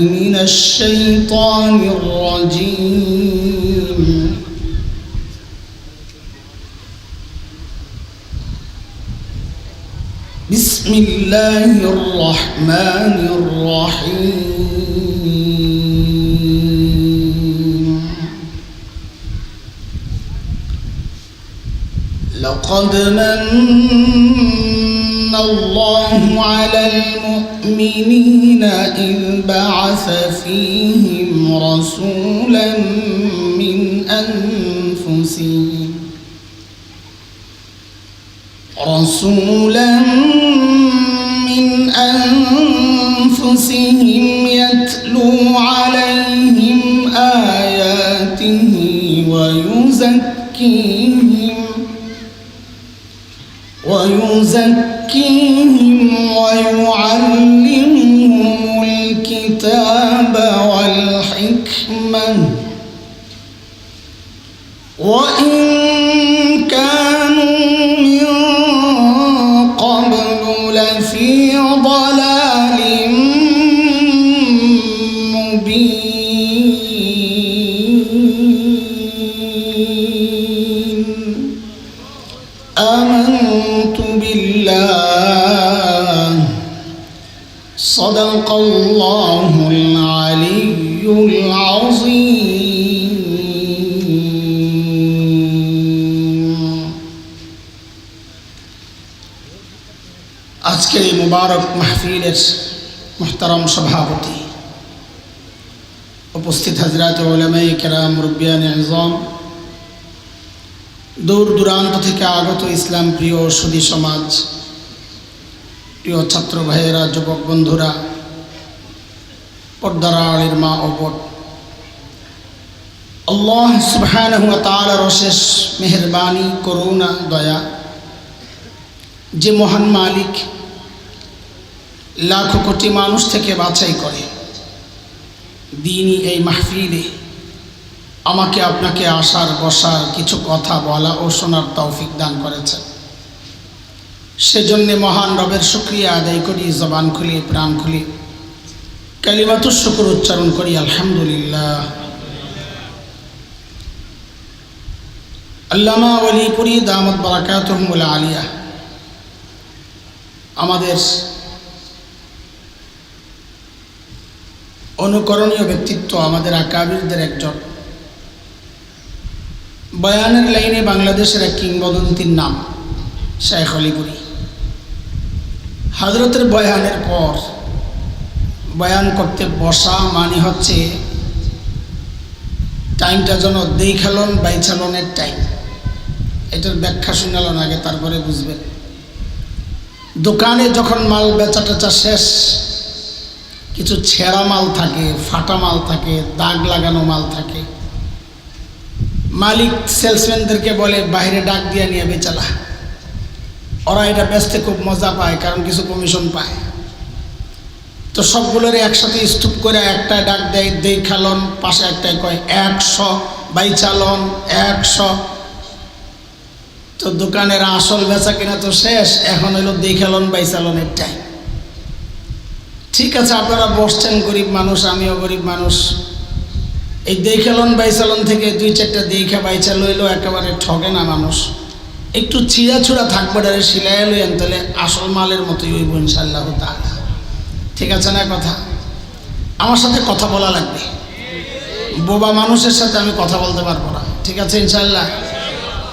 من الشيطان الرجيم. بسم الله الرحمن الرحيم. لقد من الله على المؤمنين إذ بعث فيهم رسولا من أنفسهم. رسولا من أنفسهم يتلو عليهم آياته ويزكيهم ويزكيهم ويعلمهم الكتاب والحكمة. وإن كانوا من قبل لفي ضلال مبين. آمنت بالله صدق الله العلي العظيم আজকের এই মুবারক মাহফিলের মুহতারম সভাপতি উপস্থিত হাজরাত ওলামাই কেরাম মুরব্বিয়ান আজম দূর দূরান্ত থেকে আগত ইসলাম প্রিয় সুদী সমাজ, প্রিয় ছাত্র ভাইয়েরা, যুবক বন্ধুরা, পর্দার আলীর মা বোন, আল্লাহ সুবহানাহু ওয়া তাআলার অশেষ মেহেরবানি, করুণা, দয়া, যে মহান মালিক লাখো কোটি মানুষ থেকে বাছাই করে, দিনই এই মাহফিলে আমাকে আপনাকে আসার, বসার কিছু কথা বলা ও শোনার তৌফিক দান করেছেন। সেজন্যে মহান রবের শুক্রিয়া আদায় করি, জবান খুলি প্রাণ খুলি কালিমাতুর শুকুর উচ্চারণ করি, আলহামদুলিল্লাহ। আল্লামা অলিপুরি দামদ বারাকাতুহমুল আলিয়া। আমাদের অনুকরণীয় ব্যক্তিত্ব আমাদের আকাবিরদের একজন। বয়ানের লাইনে বাংলাদেশের এক কিংবদন্তির নাম, শেখ অলিপুরি হজরতের বয়ানের পর বয়ান করতে বসা মানে হচ্ছে টাইমটা যেন দেই দেখালন বাইচালনের টাইম। এটার ব্যাখ্যা শুনালন আগে, তারপরে বুঝবেন। দোকানে যখন মাল বেচা টেচা শেষ, কিছু ছেঁড়া মাল থাকে, ফাটা মাল থাকে, দাগ লাগানো মাল থাকে মালিক সেলসম্যানদেরকে বলে বাইরে ডাক দিয়ে নিয়ে বেচালা ওরা এটা বেচতে খুব মজা পায়, কারণ কিছু কমিশন পায়। তো সবগুলোর একসাথে স্তূপ করে একটা ডাক দেয় দেখালন পাশে একটাই কয়, একশো বাইচালন একশো। তো দোকানের আসল বেচা কিনা তো শেষ, এখন হলো দেখালন বাইচালনের টাইম ঠিক আছে, আপনারা বসছেন গরিব মানুষ, আমিও গরিব মানুষ। এই দেখালন বাইচালন থেকে দুই চারটা দেখা বাইচা লইলেও একেবারে ঠগে না মানুষ। একটু ছিঁড়া ছুড়া থাকবে ডারে সিলাই লইয়েন তাহলে আসল মালের মতোই হইব ইনশাল্লাহ ঠিক আছে না কথা? আমার সাথে কথা বলা লাগবে। বোবা মানুষের সাথে আমি কথা বলতে পারব না। ঠিক আছে ইনশাল্লাহ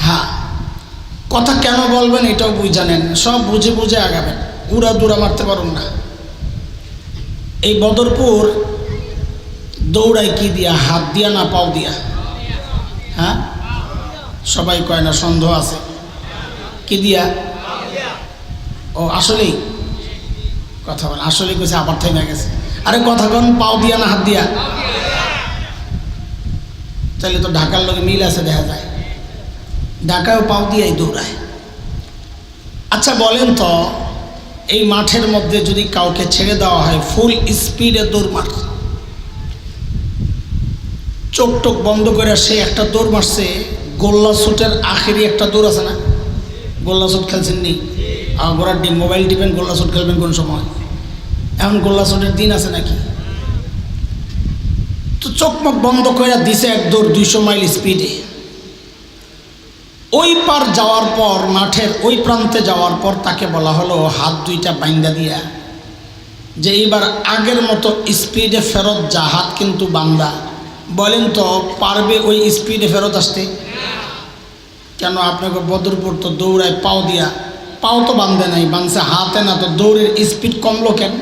হ্যাঁ। কথা কেন বলবেন এটাও বুঝ জানেন সব বুঝে বুঝে আগাবেন। উড়া দুরা মারতে পারুন না। এই বদরপুর দৌড়ায় কি দিয়া, হাত দিয়া না পাও দিয়া? হ্যাঁ? সবাই কয় না, সন্দেহ আছে। কি দিয়া? ও, আসলেই? কথা বলে, আসলেই কইছে, আবার থেমে গেছে। আরে কথা কন, পাও দিয়া না হাত দিয়া? তাহলে তো ঢাকার লোকে মিল আছে, দেখা যায়। ঢাকায়ও পাও দিয়াই দৌড়ায়। আচ্ছা বলেন তো, এই মাঠের মধ্যে যদি কাউকে ছেড়ে দেওয়া হয় ফুল স্পিডে দৌড় মার চোখ টোক বন্ধ করে সে একটা দৌড় মারছে, গোল্লা শুটের আখেরি একটা দৌড় আছে না? গোল্লা শুট খেলছেন নি ডিম, মোবাইল টিপেন, গোল্লা শুট খেলবেন কোন সময়? এখন গোল্লা শুটের দিন আছে নাকি? তো মুখ বন্ধ করে দিছে এক দৌড় দুইশো মাইল স্পিডে। ওই পার যাওয়ার পর, মাঠের ওই প্রান্তে যাওয়ার পর তাকে বলা হলো, হাত দুইটা বাইন্দা দিয়া। যে এইবার আগের মতো স্পিডে ফেরত যা, হাত কিন্তু বান্দা। বলেন তো, পারবে ওই স্পিডে ফেরত আসতে? কেন আপনাকে বদরপুর তো দৌড়ায় পাও দিয়া? পাও তো বান্ধে নাই, বাঁধছে হাতে না, তো দৌড়ের স্পিড কমলো কেন?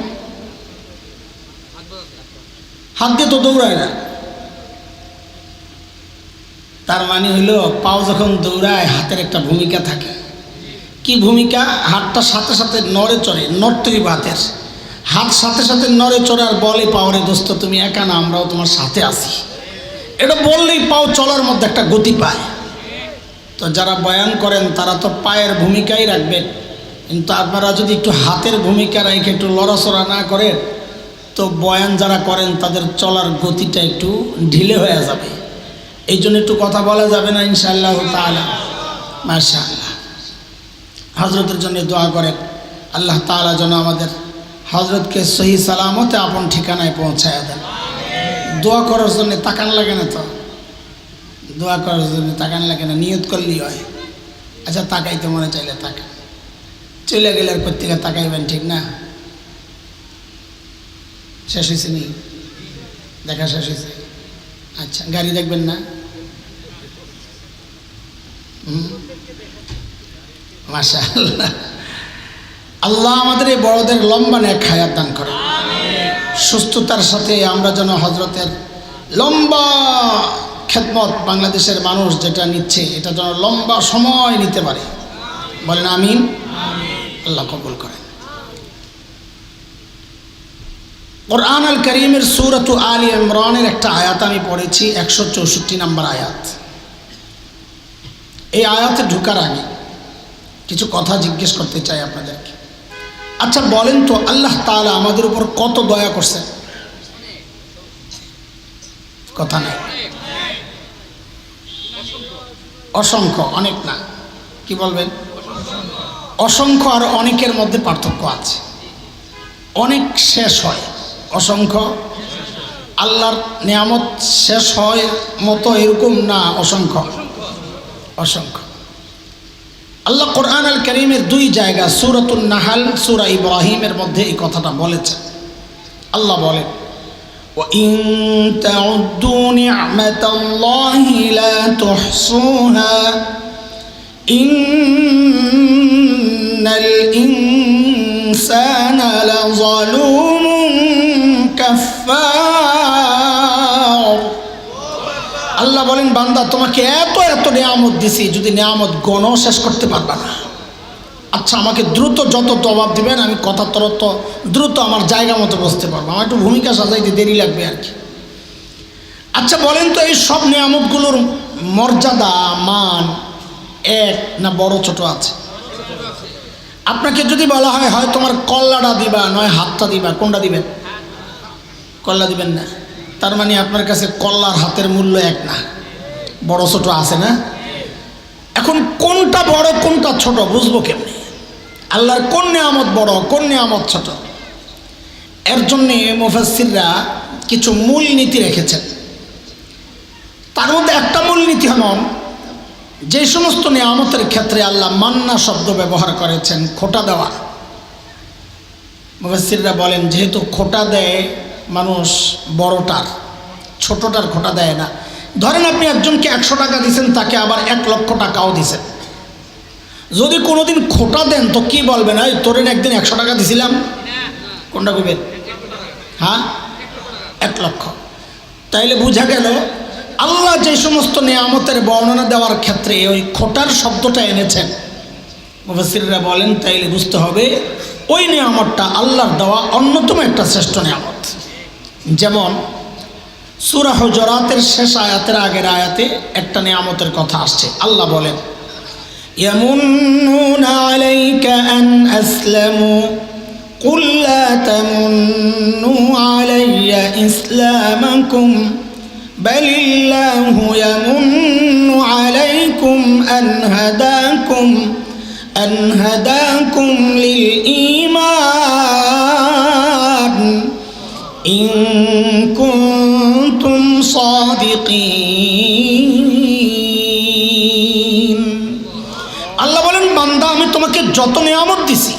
হাত দিয়ে তো দৌড়ায় না। তার মানে হইল, পাও যখন দৌড়ায়, হাতের একটা ভূমিকা থাকে। কি ভূমিকা? হাতটা সাথে সাথে নড়ে চড়ে, নড়তেই হাতের হাত সাথে সাথে নড়ে চড়ে আর বলে পাওয়ারে দোস্ত, তুমি একা না, আমরাও তোমার সাথে আছি। এটা বললেই পাও চলার মধ্যে একটা গতি পায়। তো যারা বয়ান করেন, তারা তো পায়ের ভূমিকাই রাখবেন। কিন্তু আপনারা যদি একটু হাতের ভূমিকা রেখে একটু লড়াচড়া না করেন তো বয়ান যারা করেন, তাদের চলার গতিটা একটু ঢিলে হয়ে যাবে। এই জন্য একটু কথা বলা যাবে না, ইনশাআল্লাহ তালা মাশা আল্লাহ হজরতের জন্য দোয়া করেন। আল্লাহ তালা যেন আমাদের হজরতকে সহি সালামতে আপন ঠিকানায় পৌঁছায় দেন। দোয়া করার জন্য তাকান লাগে না তো। দোয়া করার জন্য তাকান লাগে না, নিয়ত করলেই হয়। আচ্ছা তাকাইতে মনে চাইলে তাকান। চলে গেলে আর কোথেকে তাকাইবেন, ঠিক না? শেষ হয়েছে নি দেখা শেষ হয়েছে। আচ্ছা গাড়ি দেখবেন না? মাসা আল্লাহ আল্লাহ আমাদের এই বড়দের লম্বা নেক খায়াত দান করে। সুস্থতার সাথে আমরা যেন হজরতের লম্বা খেদমত বাংলাদেশের মানুষ যেটা নিচ্ছে, এটা যেন লম্বা সময় নিতে পারে। বলেন আমিন। আল্লাহ কবুল করেন। কোরআন আল করিমের সুরত আলী ইমরানের একটা আয়াত আমি পড়েছি, একশো চৌষট্টি নম্বর আয়াত। এই আয়াতে ঢুকার আগে কিছু কথা জিজ্ঞেস করতে চাই আপনাদেরকে। আচ্ছা বলেন তো, আল্লাহ তাআলা আমাদের উপর কত দয়া করছে? কথা নেই। অসংখ্য, অনেক না। কি বলবেন? অসংখ্য আর অনেকের মধ্যে পার্থক্য আছে। অনেক শেষ হয়, অসংখ্য। আল্লাহর নিয়ামত শেষ হয় মতো এরকম না, অসংখ্য। অসংখ্য। আল্লাহ কোরআন আল করিমের দুই জায়গা সুরতুল নাহাল সুরা ইব্রাহিমের মধ্যে এই কথাটা বলেছেন আল্লাহ বলেন وإن تعدوا نعمة الله لا تحصوها إن الإنسان لظلوم كفار আল্লাহ বলেন, বান্দা, তোমাকে এত এত নিয়ামত দিছি, যদি নিয়ামত গণ শেষ করতে পারবা না। আচ্ছা আমাকে দ্রুত যত জবাব দিবেন, আমি কথা তরত, দ্রুত আমার জায়গা মতো বসতে পারব। আমার একটু ভূমিকা সাজাইতে দেরি লাগবে আর কি। আচ্ছা বলেন তো, এই সব নিয়ামতগুলোর মর্যাদা, মান এক না বড় ছোট আছে? আপনাকে যদি বলা হয় হয় তোমার কল্লাটা দিবা, নয় হাতটা দিবা, কোনটা দিবেন? কল্লা দিবেন না। তার মানে আপনার কাছে কল্লার হাতের মূল্য এক না। বড় ছোট আছে না? এখন কোনটা বড়, কোনটা ছোট বুঝব কেমনি? আল্লাহর কোন নিয়ামত বড়, কোন নিয়ামত ছোট? এর জন্যে মুফাসিররা কিছু মূল নীতি রেখেছেন। তার মধ্যে একটা মূল নীতি হল, যে সমস্ত নিয়ামতের ক্ষেত্রে আল্লাহ মান্না শব্দ ব্যবহার করেছেন, খোটা দেওয়া। মুফাসিররা বলেন, যেহেতু খোটা দেয় মানুষ বড়টার, ছোটটার খোটা দেয় না। ধরেন আপনি একজনকে একশো টাকা দিয়েছেন তাকে আবার এক লক্ষ টাকাও দিছেন। যদি কোনোদিন খোটা দেন, তো কি বলবেন? এই তোরেন একদিন একশো টাকা দিছিলাম। কোনটা কইবেন? হ্যাঁ? এক লক্ষ। তাইলে বোঝা গেল, আল্লাহ যে সমস্ত নিয়ামতের বর্ণনা দেওয়ার ক্ষেত্রে ওই খোটার শব্দটা এনেছেন। মুফাসিররা বলেন, তাইলে বুঝতে হবে, ওই নিয়ামতটা আল্লাহর দেওয়া অন্যতম একটা শ্রেষ্ঠ নিয়ামত। যেমন সুরা হজরাতের শেষ আয়াতের আগের আয়াতে একটা নিয়ামতের কথা আসছে আল্লাহ বলেন يمنون عليك أن أسلموا قل لا تمنوا علي إسلامكم بل الله يمن عليكم أن هداكم أن هداكم للإيمان إن كنتم الصادقين আল্লাহ বলেন বান্দা আমি তোমাকে যত নিয়ামত দিছি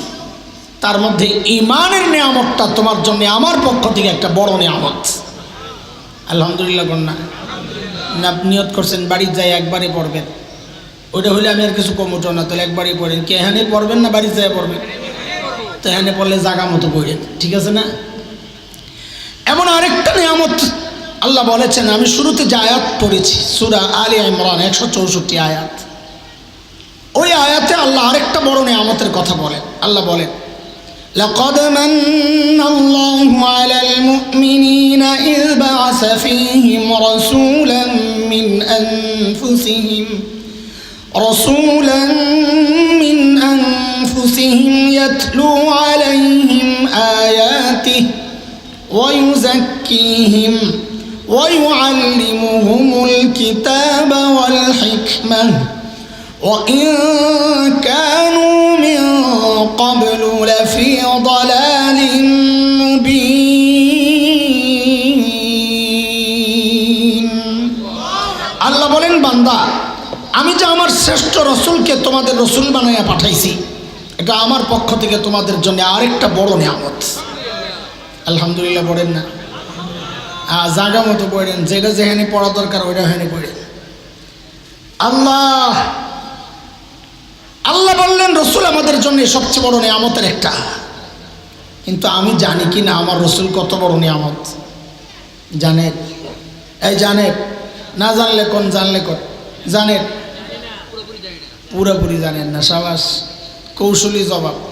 তার মধ্যে ইমানের নিয়ামতটা তোমার জন্য আমার পক্ষ থেকে একটা বড় নিয়ামত আলহামদুলিল্লাহ কন্যা না নিয়ত করছেন বাড়ির যাই একবারই পড়বেন ওইটা হলে আমি আর কিছু কমুটো না তাহলে একবারই পড়েন কি এখানে পড়বেন না বাড়ির যাই পড়বেন তো এখানে পড়লে জাগা মতো পড়েন ঠিক আছে না এমন আরেকটা নিয়ামত আল্লাহ বলেছেন আমি শুরুতে যে আয়াত পড়েছি সুরা আলী ইমরান একশো চৌষট্টি আয়াত ওই আয়াতে আল্লাহ আরেকটা বড় নিয়ামতের কথা বলেন আল্লাহ বলেন لقد من الله على المؤمنين إذ بعث فيهم رسولا من أنفسهم رسولا من أنفسهم يتلو عليهم آياته ويزكيهم ويعلمهم الكتاب والحكمة وإن كانوا من قبل لفي ضلال مبين আল্লাহ বলেন বান্দা আমি যে আমার শ্রেষ্ঠ রসুলকে তোমাদের রসুল বানাইয়া পাঠাইছি এটা আমার পক্ষ থেকে তোমাদের জন্য আরেকটা বড় নিয়ামত আলহামদুলিল্লাহ পড়েন না হ্যাঁ জাগা মতো পড়েন যেটা যেখানে পড়া দরকার ওইটা ওখানে পড়েন। আল্লাহ! আল্লাহ বললেন রসুল আমাদের জন্য সবচেয়ে বড় নিয়ামতের একটা। কিন্তু আমি জানি কি না আমার রসুল কত বড় নিয়ামত। জানেন? এই জানেন? না জানলে কোন জানলে কোন? জানেন? পুরোপুরি জানেন না সাবাস। কৌশলী জবাব।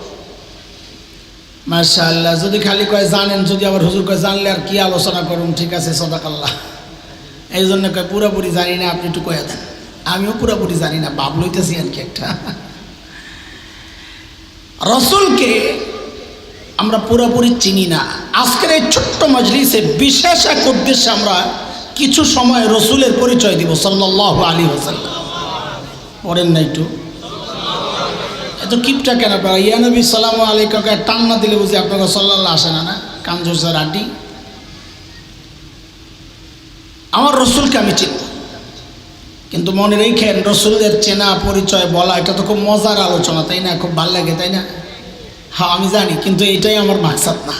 মার্শা আল্লাহ যদি খালি কয় জানেন, যদি আবার হুজুর কয় জানলে আর কি আলোচনা করুন, ঠিক আছে, সদাকাল্লাহ। এই জন্য কয় পুরোপুরি জানি না, আপনি একটু কয়ে দেন। আমিও পুরোপুরি জানি না বাপ লইতেছি আর কি একটা। রসুলকে আমরা পুরোপুরি চিনি না। আজকের এই ছোট্ট মজলিসে বিশেষ এক উদ্দেশ্যে আমরা কিছু সময় রসুলের পরিচয় দিব সাল্লাহ আলী হোসাল্লাম পড়েন না একটু। এত কিপটা কেন আপনারা? ইয়ানবী সালাম আলাইকাকে টান না দিলে বুঝি আপনাকে সাল্লাহ আসে না না? কাঞ্জুর স্যার আড্ডি আমার রসুলকে আমি চিনব। কিন্তু মনে রেখেন রসুলদের চেনা পরিচয় বলা, এটা তো খুব মজার আলোচনা, তাই না? খুব ভালো লাগে, তাই না? হ্যাঁ আমি জানি, কিন্তু এটাই আমার মাকসাদ না।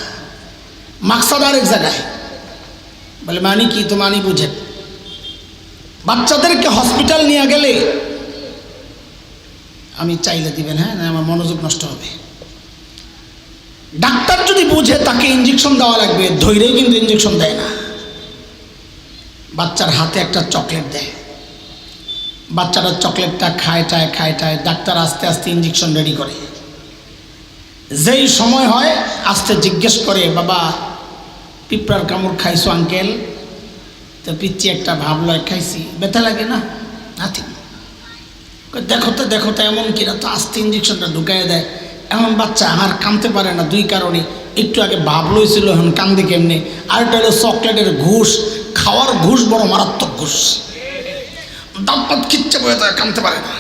মাকসাদ আরেক জায়গায়। বলে মানি কি তো মানি বুঝেন। বাচ্চাদেরকে হসপিটাল নিয়ে গেলে আমি চাইলে দিবেন হ্যাঁ? না, আমার মনোযোগ নষ্ট হবে। ডাক্তার যদি বুঝে, তাকে ইঞ্জেকশন দেওয়া লাগবে। ধৈর্যই কিন্তু ইঞ্জেকশন দেয় না। বাচ্চার হাতে একটা চকলেট দেয়। বাচ্চারা চকলেটটা খায় টায় খায় টায় ডাক্তার আস্তে আস্তে ইঞ্জেকশন রেডি করে। যেই সময় হয়, আস্তে জিজ্ঞেস করে, বাবা, পিঁপড়ার কামড় খাইছো আঙ্কেল তো পিচ্ছি একটা ভাবলো খাইছি। ব্যথা লাগে না? নাথি দেখো তো দেখো তো, এমন কিনা তো আস্তে ইঞ্জেকশনটা ঢুকাই দেয়। এমন বাচ্চা আর কামতে পারে না দুই কারণে। একটু আগে ভাব লইছিল এখন কান্দে কেমনে? আরেকটা হলো চকলেটের ঘুষ। খাওয়ার ঘুষ বড় মারাত্মক ঘুষ। দাঁত খিচ্ছে বয়ে তারা কামতে পারে না।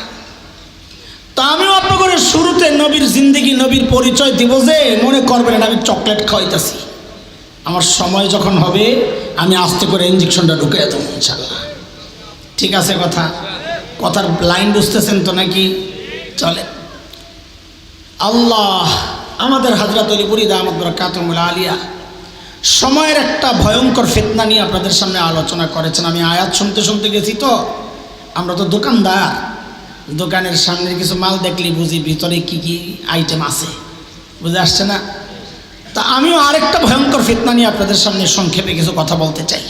তা আমিও আপনাদের শুরুতে নবীর জিন্দিগি, নবীর পরিচয় দিব যে, মনে করবেন আমি চকলেট খাওয়াইতেছি। আমার সময় যখন হবে, আমি আস্তে করে ইঞ্জেকশনটা ঢুকে দেবো, ইনশাল্লাহ। ঠিক আছে কথা? কথার লাইন বুঝতেছেন তো নাকি? চলে। আল্লাহ আমাদের হাজরাত অলিপুরি দামদ কাতমুল আলিয়া সময়ের একটা ভয়ঙ্কর ফেতনা নিয়ে আপনাদের সামনে আলোচনা করেছেন। আমি আয়াত শুনতে শুনতে গেছি তো। আমরা তো দোকানদার। দোকানের সামনে কিছু মাল দেখলি, বুঝি ভিতরে কি কি আইটেম আছে। বুঝে আসছে না? তা আমিও আরেকটা ভয়ঙ্কর ফিতনা নিয়ে আপনাদের সামনে সংক্ষেপে কিছু কথা বলতে চাই।